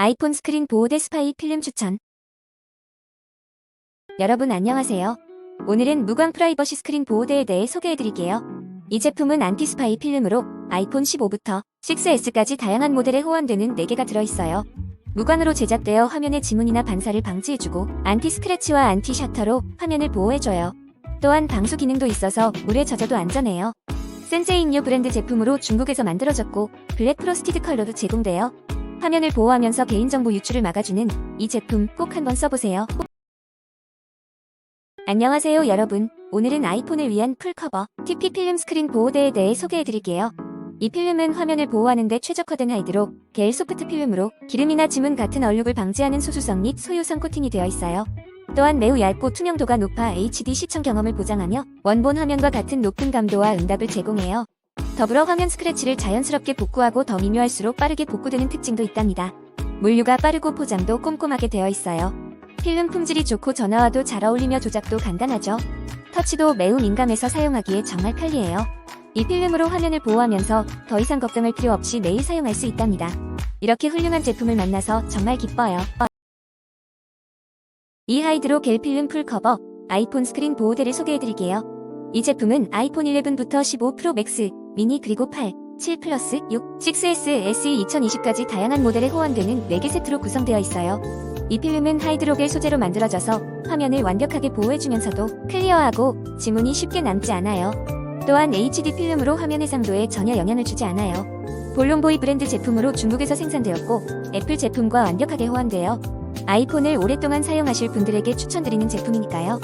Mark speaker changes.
Speaker 1: 아이폰 스크린 보호대 스파이 필름 추천. 여러분 안녕하세요. 오늘은 무광 프라이버시 스크린 보호대에 대해 소개해드릴게요. 이 제품은 안티 스파이 필름으로 아이폰 15부터 6S까지 다양한 모델에 호환되는 4개가 들어있어요. 무광으로 제작되어 화면의 지문이나 반사를 방지해주고 안티 스크래치와 안티 셔터로 화면을 보호해줘요. 또한 방수 기능도 있어서 물에 젖어도 안전해요. 센세이인요 브랜드 제품으로 중국에서 만들어졌고 블랙 프로스티드 컬러도 제공돼요. 화면을 보호하면서 개인정보 유출을 막아주는 이 제품 꼭 한번 써보세요. 안녕하세요 여러분. 오늘은 아이폰을 위한 풀커버 TP 필름 스크린 보호대에 대해 소개해드릴게요. 이 필름은 화면을 보호하는데 최적화된 하이드로 겔 소프트 필름으로 기름이나 지문 같은 얼룩을 방지하는 소수성 및 소유성 코팅이 되어 있어요. 또한 매우 얇고 투명도가 높아 HD 시청 경험을 보장하며 원본 화면과 같은 높은 감도와 응답을 제공해요. 더불어 화면 스크래치를 자연스럽게 복구하고 더 미묘할수록 빠르게 복구되는 특징도 있답니다. 물류가 빠르고 포장도 꼼꼼하게 되어 있어요. 필름 품질이 좋고 전화와도 잘 어울리며 조작도 간단하죠. 터치도 매우 민감해서 사용하기에 정말 편리해요. 이 필름으로 화면을 보호하면서 더 이상 걱정할 필요 없이 매일 사용할 수 있답니다. 이렇게 훌륭한 제품을 만나서 정말 기뻐요. 이 하이드로 겔 필름 풀 커버 아이폰 스크린 보호대를 소개해드릴게요. 이 제품은 아이폰 11부터 15 프로 맥스, 미니 그리고 8, 7 플러스, 6, 6S, SE 2020까지 다양한 모델에 호환되는 4개 세트로 구성되어 있어요. 이 필름은 하이드로겔 소재로 만들어져서 화면을 완벽하게 보호해주면서도 클리어하고 지문이 쉽게 남지 않아요. 또한 HD 필름으로 화면 해상도에 전혀 영향을 주지 않아요. 볼론보이 브랜드 제품으로 중국에서 생산되었고 애플 제품과 완벽하게 호환되어 아이폰을 오랫동안 사용하실 분들에게 추천드리는 제품이니까요.